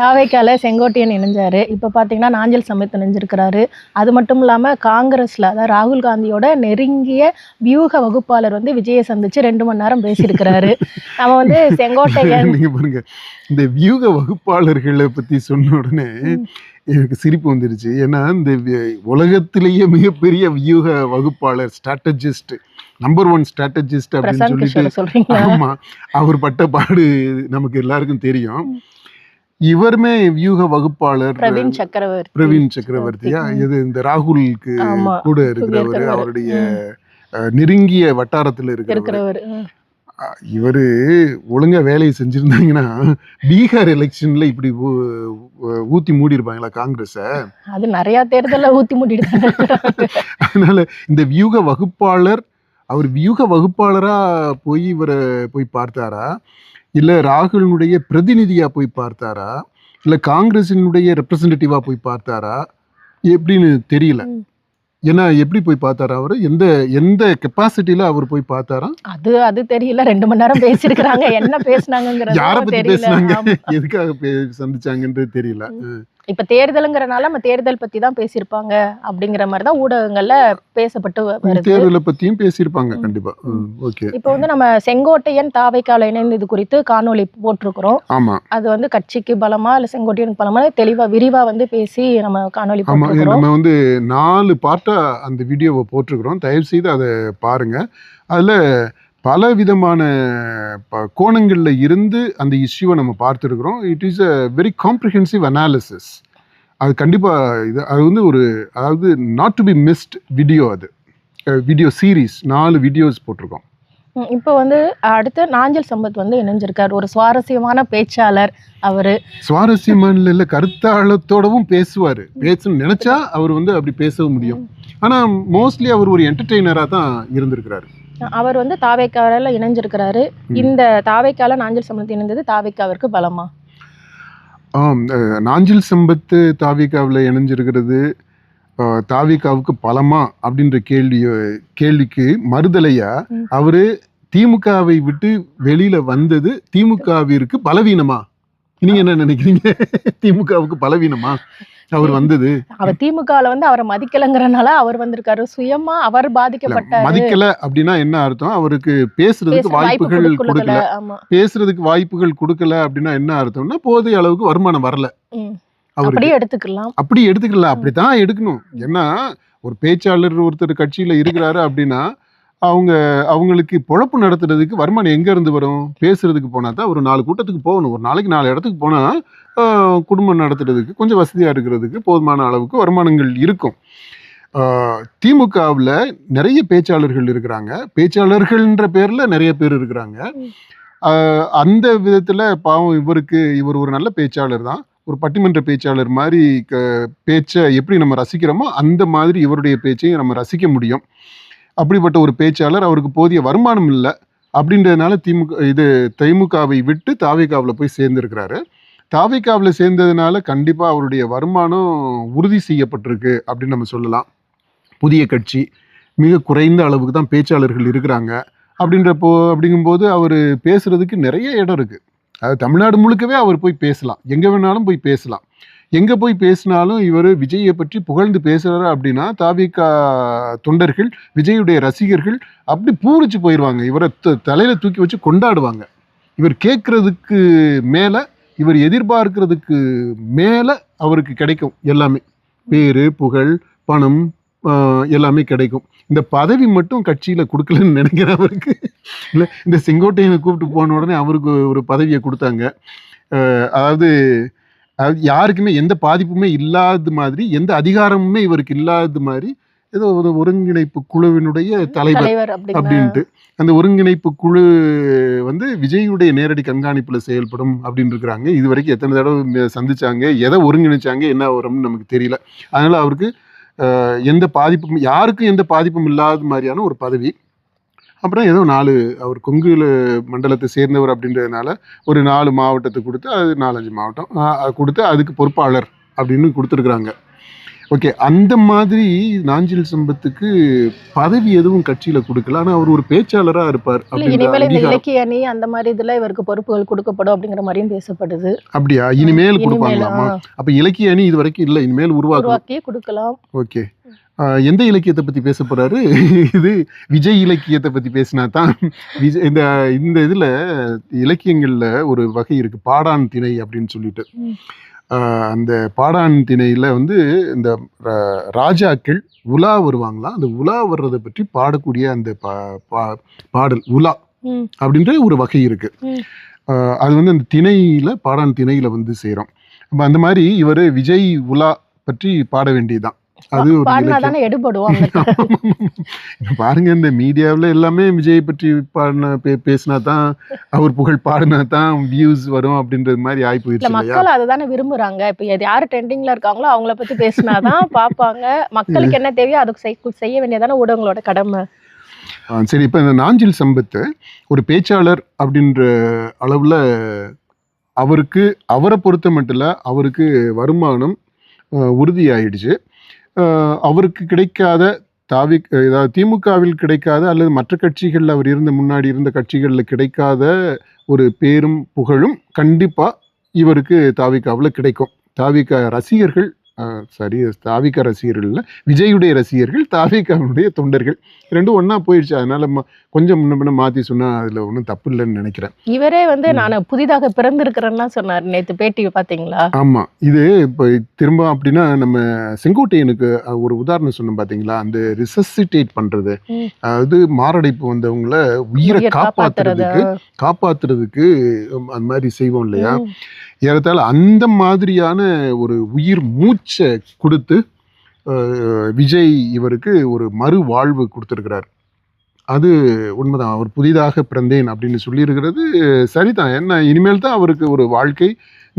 தாவைக்கால செங்கோட்டையன் இணைஞ்சாரு. இப்போ பார்த்தீங்கன்னா நாஞ்சல் சமயத் இணைஞ்சிருக்கிறாரு. அது மட்டும் இல்லாமல் காங்கிரஸில் அதாவது ராகுல் காந்தியோட நெருங்கிய வியூக வகுப்பாளர் வந்து விஜயை சந்திச்சு ரெண்டு மணி நேரம் பேசியிருக்கிறாரு. நம்ம வந்து செங்கோட்டையன் நீங்க பாருங்க. இந்த வியூக வகுப்பாளர்களை பத்தி சொன்ன உடனே. எனக்கு சிரிப்பு வந்துருச்சு. ஏன்னா இந்த உலகத்திலேயே மிகப்பெரிய வியூக வகுப்பாளர் ஸ்ட்ராட்டஜிஸ்ட் நம்பர் ஒன் ஸ்ட்ராட்டஜிஸ்ட் அப்படின்னு சொல்லிட்டு கிஷோர் சொல்றீங்களா? ஆமா அவர் பட்ட பாடு நமக்கு எல்லாருக்கும் தெரியும். இவருமே வியூக வகுப்பாளர் பிரவீன் சக்கரவர்த்தி. பிரவீன் சக்கரவர்த்தியா. இது இந்த ராகுலுக்கு கூட இருக்கிறவர். அவருடைய நெருங்கிய வட்டாரத்துல இருக்கிறவர். இவரு ஒழுங்கா வேலையை செஞ்சிருந்தாங்கன்னா பீகார் எலெக்ஷன்ல இப்படி ஊத்தி மூடி இருப்பாங்களா காங்கிரஸ? அது நிறைய தேர்தல்ல ஊத்தி இருக்கிறாங்க. அதனால இந்த வியூக வகுப்பாளர் அவர் வியூக வகுப்பாளரா போய் இவரை போய் பார்த்தாரா? இல்ல ராகுலினுடைய பிரதிநிதியா போய் பார்த்தாரா? இல்ல காங்கிரசினுடைய ரெப்ரசன்டேட்டிவா போய் பார்த்தாரா? எப்படின்னு தெரியல. ஏன்னா எப்படி போய் பார்த்தாரா அவர்? எந்த எந்த கெப்பாசிட்டியில அவர் போய் பார்த்தாரா? அது அது தெரியல. ரெண்டு மணி நேரம் பேசியிருக்கிறாங்க. என்ன பேசினாங்கிறது யார பத்தி பேசுனாங்க. எதுக்காக சந்திச்சாங்கன்றது தெரியல. இப்ப தேர்தலுங்கிறனால நம்ம தேர்தல் பத்தி தான் பேசியிருப்பாங்க அப்படிங்கிற மாதிரி தான் ஊடகங்கள்ல பேசப்பட்டு வருது. தேர்தலை பத்தியும் பேசியிருப்பாங்க. கண்டிப்பா. ஓகே. இப்போ வந்து நம்ம செங்கோட்டையன் தாவைக்கால இணைந்தது குறித்து காணொளி போட்டிருக்கிறோம். ஆமா. அது வந்து கட்சிக்கு பலமா இல்ல செங்கோட்டையனுக்கு பலமா தெளிவா விரிவா வந்து பேசி நம்ம போட்டிருக்கிறோம். நம்ம வந்து நாலு பார்ட்டா அந்த வீடியோவை போட்டிருக்கிறோம். தயவு செய்து அதை பாருங்க. அதுல பல விதமான கோணங்கள்ல இருந்து அந்த இஷ்யூவை நம்ம பார்த்துருக்குறோம். It is a very comprehensive analysis அது கண்டிப்பா இது அது வந்து ஒரு அதாவது not to be missed video அது. வீடியோ சீரீஸ் நாலு வீடியோஸ் போட்டிருக்கோம். இப்போ வந்து அடுத்து நாஞ்சல் சம்பத் வந்து இணைஞ்சிருக்காரு. ஒரு சுவாரஸ்யமான பேச்சாளர் அவரு. சுவாரஸ்யமான இல்ல கருத்தாளத்தோடவும் பேசுவாரு. பேசணும்னு நினைச்சா அவர் வந்து அப்படி பேசவும் முடியும். ஆனா மோஸ்ட்லி அவர் ஒரு என்டர்டெய்னரா தான் இருந்திருக்கிறாரு. அவர் வந்து தாவைக்கால இணைஞ்சிருக்கிறாரு. இந்த தாவைக்கால நாஞ்சல் சம்பத் இணைந்தது தாவைக்காவிற்கு பலமா ஆம் நாஞ்சில் சம்பத்து தாவிகாவில் இணைஞ்சிருக்கிறது தாவிகாவுக்கு பலமா அப்படின்ற கேள்வி கேள்விக்கு மறுதலையா. அவரு திமுகவை விட்டு வெளியில வந்தது திமுகவிற்கு பலவீனமா நீங்க என்ன நினைக்கிறீங்க? திமுகவுக்கு பலவீனமா? அவர் வந்தது. அவர் திமுகல வந்து அவரை மதிக்கலங்கிறனால அவர் வந்திருக்காரு. சுயமா அவர் பாதிக்கப்பட்ட மதிக்கல அப்படின்னா என்ன அர்த்தம்? அவருக்கு பேசுறதுக்கு வாய்ப்புகள் கொடுக்கல பேசுறதுக்கு வாய்ப்புகள் கொடுக்கல அப்படின்னா என்ன அர்த்தம்னா போதிய அளவுக்கு வருமானம் வரல. அப்படியே எடுத்துக்கலாம். அப்படி எடுத்துக்கலாம். அப்படித்தான் எடுக்கணும். ஏன்னா ஒரு பேச்சாளர் ஒருத்தர் கட்சியில இருக்கிறாரு அப்படின்னா அவங்க அவங்களுக்கு பொழப்பு நடத்துறதுக்கு வருமானம் எங்க இருந்து வரும்? பேசுறதுக்கு போனா தான் ஒரு நாலு கூட்டத்துக்கு போகணும். ஒரு நாளைக்கு நாலு இடத்துக்கு போனா ஆஹ், குடும்பம் நடத்துறதுக்கு கொஞ்சம் வசதியா இருக்கிறதுக்கு போதுமான அளவுக்கு வருமானங்கள் இருக்கும். திமுகவில் நிறைய பேச்சாளர்கள் இருக்கிறாங்க. பேச்சாளர்கள்ன்ற பேர்ல நிறைய பேர் இருக்கிறாங்க. அந்த விதத்துல பாவம் இவருக்கு இவர் ஒரு நல்ல பேச்சாளர் தான். ஒரு பட்டிமன்ற பேச்சாளர் மாதிரி க- பேச்சை எப்படி நம்ம ரசிக்கிறோமோ அந்த மாதிரி இவருடைய பேச்சையும் நம்ம ரசிக்க முடியும். அப்படிப்பட்ட ஒரு பேச்சாளர் அவருக்கு போதிய வருமானம் இல்லை அப்படின்றதுனால திமுக இது திமுகவை விட்டு தாவேகாவில் போய் சேர்ந்துருக்கிறாரு. தாவேகாவில் சேர்ந்ததுனால கண்டிப்பாக அவருடைய வருமானம் உறுதி செய்யப்பட்டிருக்கு அப்படின்னு நம்ம சொல்லலாம். புதிய கட்சி மிக குறைந்த அளவுக்கு தான் பேச்சாளர்கள் இருக்கிறாங்க. அப்படின்றப்போ அப்படிங்கும்போது அவர் பேசுகிறதுக்கு நிறைய இடம் இருக்குது அது தமிழ்நாடு முழுக்கவே அவர் போய் பேசலாம். எங்கே வேணாலும் போய் பேசலாம். எங்கே போய் பேசினாலும் இவர் விஜயை பற்றி புகழ்ந்து பேசுகிறாரு அப்படின்னா தாவிகா தொண்டர்கள் விஜயுடைய ரசிகர்கள் அப்படி பூரிச்சு போயிடுவாங்க இவரை த- தலையில் தூக்கி வச்சு கொண்டாடுவாங்க. இவர் கேட்குறதுக்கு மேலே இவர் எதிர்பார்க்கறதுக்கு மேலே அவருக்கு கிடைக்கும் எல்லாமே. பேர் புகழ் பணம் எல்லாமே கிடைக்கும். இந்த பதவி மட்டும் கட்சியில் கொடுக்கலன்னு நினைக்கிறேன் அவருக்கு. இல்லை இந்த செங்கோட்டையனை கூப்பிட்டு போன உடனே அவருக்கு ஒரு பதவியை கொடுத்தாங்க. அதாவது அதாவது யாருக்குமே எந்த பாதிப்புமே இல்லாத மாதிரி எந்த அதிகாரமுமே இவருக்கு இல்லாத மாதிரி ஏதோ ஒரு ஒருங்கிணைப்பு குழுவினுடைய தலைவர் அப்படின்ட்டு. அந்த ஒருங்கிணைப்பு குழு வந்து விஜயுடைய நேரடி கண்காணிப்புல செயல்படும் அப்படின்னு இருக்கிறாங்க இது வரைக்கும் எத்தனை தடவை சந்திச்சாங்க எதை ஒருங்கிணைச்சாங்க என்ன வரும்னு நமக்கு தெரியல. அதனால அவருக்கு எந்த பாதிப்பும் யாருக்கும் எந்த பாதிப்பும் இல்லாத மாதிரியான ஒரு பதவி. அப்புறம் ஏதோ நாலு அவர் கொங்கு மண்டலத்தை சேர்ந்தவர் அப்படின்றதுனால ஒரு நாலு மாவட்டத்தை கொடுத்து அது நாலஞ்சு மாவட்டம். கொடுத்து அதுக்கு பொறுப்பாளர் அப்படின்னு கொடுத்துருக்குறாங்க. ஓகே அந்த மாதிரி நாஞ்சில் சம்பத்துக்கு பதவி எதுவும் கட்சியில கொடுக்கல. ஆனா அவர் ஒரு பேச்சாளரா இருப்பார் இனிமேல் இந்த இலக்கிய அணி அந்த மாதிரி இதுல இவருக்கு பொறுப்புகள் கொடுக்கப்படும் அப்படிங்கிற மாதிரியும் பேசப்படுது. அப்படியா? இனிமேல் கொடுப்பாங்களாமா அப்ப இலக்கிய அணி இது வரைக்கும் இல்ல. இனிமேல் உருவாக்கி கொடுக்கலாம். ஓகே. எந்த இலக்கியத்தை பத்தி பேச போறாரு? இது விஜய் இலக்கியத்தை பத்தி பேசினா தான் விஜய் இந்த இந்த இதுல இலக்கியங்கள்ல ஒரு வகை இருக்கு. பாடான் திணை அப்படின்னு சொல்லிட்டு. அந்த பாடான் திணையில வந்து இந்த ராஜாக்கள் உலா வருவாங்களாம் அந்த உலா வர்றதை பற்றி பாடக்கூடிய அந்த பாடல் உலா அப்படின்ற ஒரு வகை இருக்கு. ம். ஆஹ் அது வந்து அந்த திணையில பாடான் திணையில வந்து சேரும். அப்ப அந்த மாதிரி இவர் விஜய் உலா பற்றி பாட வேண்டியதுதான். அது ஒரு பாடினா இலக்கியம் தானே எடுபடும் அந்த இப்ப பாருங்க இந்த மீடியாவில் எல்லாமே விஜய் பற்றி பாடின பே பேசினா தான் அவர் புகழ் பாடினா தான் வியூஸ் வரும் அப்படின்றது மாதிரி ஆகி போயிடுச்சு மக்கள் அதுதானே விரும்புறாங்க. இப்ப எது யாரு ட்ரெண்டிங்ல இருக்காங்களோ அவங்கள பத்தி பேசினாதான் பாப்பாங்க மக்களுக்கு என்ன தேவையோ அதுக்கு செய்- செய்ய வேண்டியதானே ஊடகங்களோட கடமை. சரி இப்போ இந்த நாஞ்சில் சம்பத்து ஒரு பேச்சாளர் அப்படின்ற அளவில் அவருக்கு அவரை பொறுத்த மட்டும் இல்லை அவருக்கு வருமானம் உறுதியாயிடுச்சு. அவருக்கு கிடைக்காத தாவி ஏதாவது திமுகவில் கிடைக்காத அல்லது மற்ற கட்சிகளில் அவர் இருந்த முன்னாடி இருந்த கட்சிகளில் கிடைக்காத ஒரு பேரும் புகழும் கண்டிப்பாக இவருக்கு தாவிக்காவில் கிடைக்கும். தாவிக ரசிகர்கள் சரி தாவிக ரசிகர்கள் விஜயுடைய ரசிகர்கள் தாவிகாவுடைய தொண்டர்கள். ரெண்டும் ஒன்றா போயிடுச்சு. அதனால கொஞ்சம் முன்ன பின்ன மாற்றி சொன்னால் அதில் ஒன்றும் தப்பு இல்லைன்னு நினைக்கிறேன். இவரே வந்து. நான் புதிதாக பிறந்திருக்கிறேன்னா சொன்னார். நேத்து பேட்டி பாத்தீங்களா? ஆமாம் இது இப்போ திரும்ப அப்படின்னா நம்ம செங்கோட்டையனுக்கு ஒரு உதாரணம் சொன்னோம் பார்த்தீங்களா அந்த ரிசசிட்டேட் பண்ணுறது. அதாவது மாரடைப்பு வந்தவங்கள உயிரை காப்பாத்துறதுக்கு உம், அந்த மாதிரி செய்வோம் இல்லையா. ஏறத்தாழ அந்த மாதிரியான ஒரு உயிர் மூச்சை கொடுத்து விஜய் இவருக்கு ஒரு மறுவாழ்வு கொடுத்துருக்கிறார். அது உண்மைதான். அவர் புதிதாக பிறந்தேன் அப்படின்னு சொல்லியிருக்கிறது சரிதான். என்ன இனிமேல் தான் அவருக்கு ஒரு வாழ்க்கை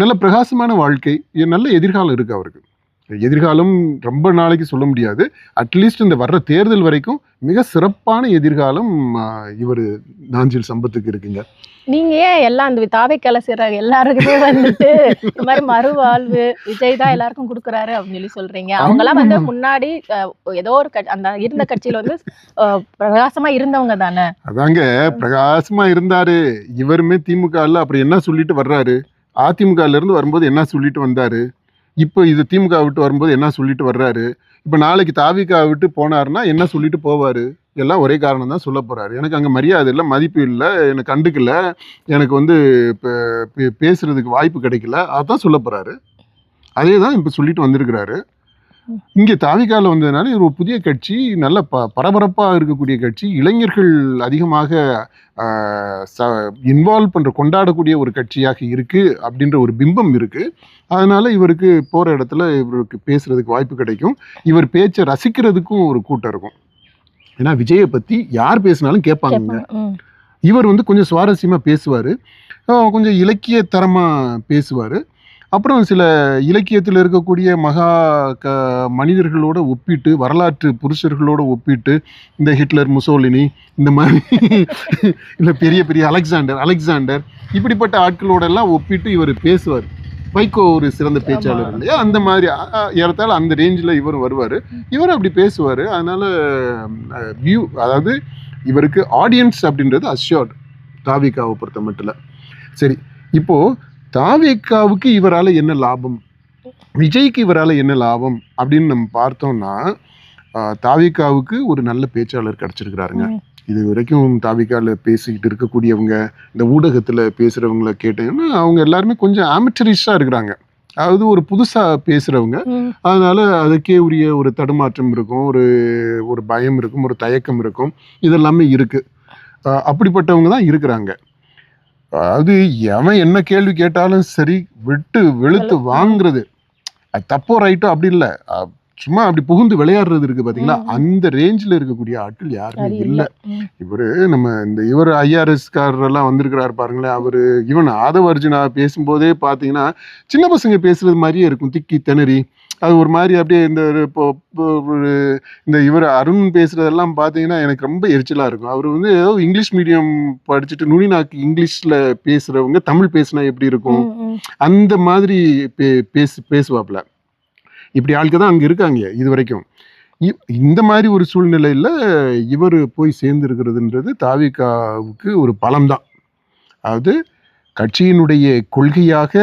நல்ல பிரகாசமான வாழ்க்கை நல்ல எதிர்காலம் இருக்குது அவருக்கு. எதிர்காலம் ரொம்ப நாளைக்கு சொல்ல முடியாது. அட்லீஸ்ட் இந்த வர்ற தேர்தல் வரைக்கும் மிக சிறப்பான எதிர்காலம் இவர் நாஞ்சில் சம்பத்துக்கு இருக்குங்க. நீங்க ஏன் எல்லாம் அந்த தாவைக்கால செய்யறாங்க? எல்லாருக்குமே வந்துட்டு இந்த மாதிரி மறுவாழ்வு விஜய் தான் எல்லாருக்கும் கொடுக்குறாரு அப்படின்னு சொல்லி சொல்றீங்க. அவங்க எல்லாம் வந்து. முன்னாடி ஏதோ ஒரு அந்த இருந்த கட்சியில வந்து பிரகாசமா இருந்தவங்க தானே? அதாங்க பிரகாசமா இருந்தாரு. இவருமே திமுகல அப்புறம் என்ன சொல்லிட்டு வர்றாரு? அதிமுகல இருந்து வரும்போது என்ன சொல்லிட்டு வந்தாரு? இப்போ இது திமுக விட்டு வரும்போது என்ன சொல்லிட்டு வர்றாரு? இப்போ நாளைக்கு தாவிக்கா விட்டு போனார்னா என்ன சொல்லிட்டு போவார்? எல்லாம் ஒரே காரணம் தான் சொல்ல போகிறாரு எனக்கு அங்கே மரியாதை இல்லை மதிப்பு இல்லை எனக்கு கண்டுக்கல எனக்கு வந்து இப்போ பே- வாய்ப்பு கிடைக்கல. அதான் சொல்ல போகிறாரு அதே தான் இப்போ சொல்லிட்டு வந்திருக்கிறாரு. இங்கே தாவிகால வந்ததுனால இது ஒரு புதிய கட்சி நல்ல ப பரபரப்பாக இருக்கக்கூடிய கட்சி இளைஞர்கள் அதிகமாக இன்வால்வ் பண்ணுற கொண்டாடக்கூடிய ஒரு கட்சியாக இருக்கு அப்படின்ற ஒரு பிம்பம் இருக்கு. அதனால இவருக்கு போகிற இடத்துல இவருக்கு பேசுறதுக்கு வாய்ப்பு கிடைக்கும். இவர் பேச்சை ரசிக்கிறதுக்கும் ஒரு கூட்டம் இருக்கும். ஏன்னா விஜயை பற்றி யார் பேசினாலும் கேட்பாங்க. இவர் வந்து கொஞ்சம் சுவாரஸ்யமாக பேசுவார். கொஞ்சம் இலக்கிய தரமாக பேசுவார். அப்புறம் சில இலக்கியத்தில் இருக்கக்கூடிய மகா க மனிதர்களோட ஒப்பிட்டு வரலாற்று புருஷர்களோட ஒப்பிட்டு இந்த ஹிட்லர் முசோலினி இந்த மாதிரி இல்லை பெரிய பெரிய அலெக்சாண்டர் அலெக்சாண்டர் இப்படிப்பட்ட ஆட்களோட எல்லாம் ஒப்பிட்டு இவர் பேசுவார். வைகோ ஒரு சிறந்த பேச்சாளர். இல்லையா? அந்த மாதிரி ஏறத்தாழ அந்த ரேஞ்சில் இவர் வருவார். இவர் அப்படி பேசுவார். அதனால வியூ அதாவது இவருக்கு ஆடியன்ஸ் அப்படின்றது அஷ்யோர்ட் தாவிகாவை பொறுத்த மட்டும் சரி இப்போ தாவிகாவுக்கு இவரால் என்ன லாபம்? விஜய்க்கு இவரால் என்ன லாபம்? அப்படின்னு நம்ம பார்த்தோம்னா ஆஹ், தாவிகாவுக்கு ஒரு நல்ல பேச்சாளர் கிடைச்சிருக்கிறாருங்க. இது வரைக்கும் தாவிகால பேசிக்கிட்டு இருக்கக்கூடியவங்க இந்த ஊடகத்தில் பேசுகிறவங்கள கேட்டீங்கன்னா அவங்க எல்லாருமே கொஞ்சம் ஆமட்டரிஷாக இருக்கிறாங்க. அதாவது ஒரு புதுசாக பேசுகிறவங்க. அதனால அதுக்கே உரிய ஒரு தடுமாற்றம் இருக்கும் ஒரு ஒரு பயம் இருக்கும் ஒரு தயக்கம் இருக்கும். இதெல்லாமே இருக்கு. அஹ் அப்படிப்பட்டவங்க தான் இருக்கிறாங்க. அதாவது எவன் என்ன கேள்வி கேட்டாலும் சரி விட்டு வெளுத்து வெளு- வாங்குறது. அது தப்போ ரைட்டோ அப்படி இல்லை. சும்மா அப்படி புகுந்து விளையாடுறது இருக்கு பாத்தீங்களா. அந்த ரேஞ்சில் இருக்கக்கூடிய ஆட்கள் யாருமே இல்லை. இவரு நம்ம இந்த இவர் ஐஆர்எஸ் காரரெல்லாம் வந்திருக்கிறாரு பாருங்களேன். அவரு இவன் ஆதவ அர்ஜுனா பேசும்போதே பார்த்தீங்கன்னா சின்ன பசங்க பேசுறது மாதிரியே இருக்கும். திக்கி திணறி. அது ஒரு மாதிரி அப்படியே இந்த ஒரு இப்போ இந்த இவர் அருண் பேசுறதெல்லாம் பார்த்தீங்கன்னா எனக்கு ரொம்ப எரிச்சலாக இருக்கும். அவர் வந்து ஏதோ இங்கிலீஷ் மீடியம் படிச்சுட்டு நுனிநாக்கு இங்கிலீஷில் பேசுகிறவங்க தமிழ் பேசினா எப்படி இருக்கும். அந்த மாதிரி பே பேசு பேசுவாப்புல. இப்படி ஆட்கள் தான் அங்கே இருக்காங்க இது வரைக்கும் இ- இந்த மாதிரி ஒரு சூழ்நிலையில் இவர் போய் சேர்ந்துருக்கிறதுன்றது தாவிகாவுக்கு ஒரு பலம்தான். அதாவது கட்சியினுடைய கொள்கையாக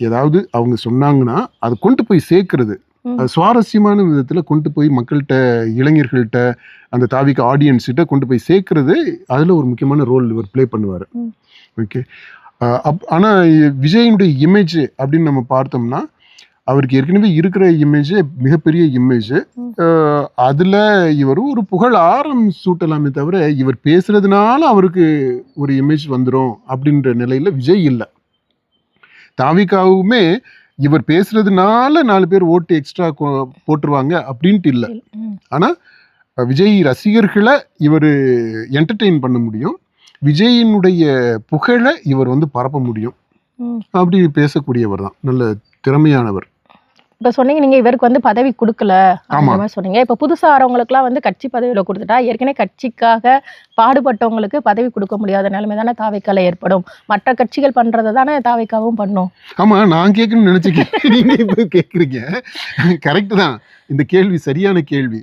ஏதாவது அவங்க சொன்னாங்கன்னா அதை கொண்டு போய் சேர்க்கறது. அது சுவாரஸ்யமான விதத்தில் கொண்டு போய் மக்கள்கிட்ட இளைஞர்கள்ட்ட அந்த தாவிக ஆடியன்ஸ்கிட்ட கொண்டு போய் சேர்க்கறது அதில் ஒரு முக்கியமான ரோல் இவர் ப்ளே பண்ணுவார். ஓகே அப் ஆனால் விஜயினுடைய இமேஜ் அப்படின்னு நம்ம பார்த்தோம்னா அவருக்கு ஏற்கனவே இருக்கிற இமேஜ் மிகப்பெரிய இமேஜ். அதில் இவர் ஒரு புகழ் ஆரம் சூட்டலாமே தவிர இவர் பேசுறதுனால அவருக்கு ஒரு இமேஜ் வந்துடும் அப்படின்ற நிலையில் விஜய் இல்லை தாவிகாவுமே இவர் பேசுறதுனால நாலு பேர் ஓட்டு எக்ஸ்ட்ரா போட்டுருவாங்க அப்படின்ட்டு இல்லை. ஆனால் விஜய் ரசிகர்களை இவர் என்டர்டெயின் பண்ண முடியும். விஜயினுடைய புகழை இவர் வந்து பரப்ப முடியும். அப்படி பேசக்கூடியவர் தான். நல்ல திறமையானவர். இப்ப சொன்னீங்க நீங்க இவருக்கு வந்து பதவி கொடுக்கல மாதிரி சொன்னீங்க. இப்ப புதுசா வரவங்களுக்குலாம் வந்து கட்சி பதவியில கொடுத்துட்டா ஏற்கனவே கட்சிக்காக பாடுபட்டவங்களுக்கு பதவி கொடுக்க முடியாத நிலைமை தானே தாவைக்கால ஏற்படும். மற்ற கட்சிகள் பண்றதை தானே தாவைக்காவும் பண்ணும். ஆமா நான் கேட்கணும்னு நினைச்ச கேள்வி நீங்க இப்போ கேட்குறீங்க கரெக்ட் தான். இந்த கேள்வி சரியான கேள்வி.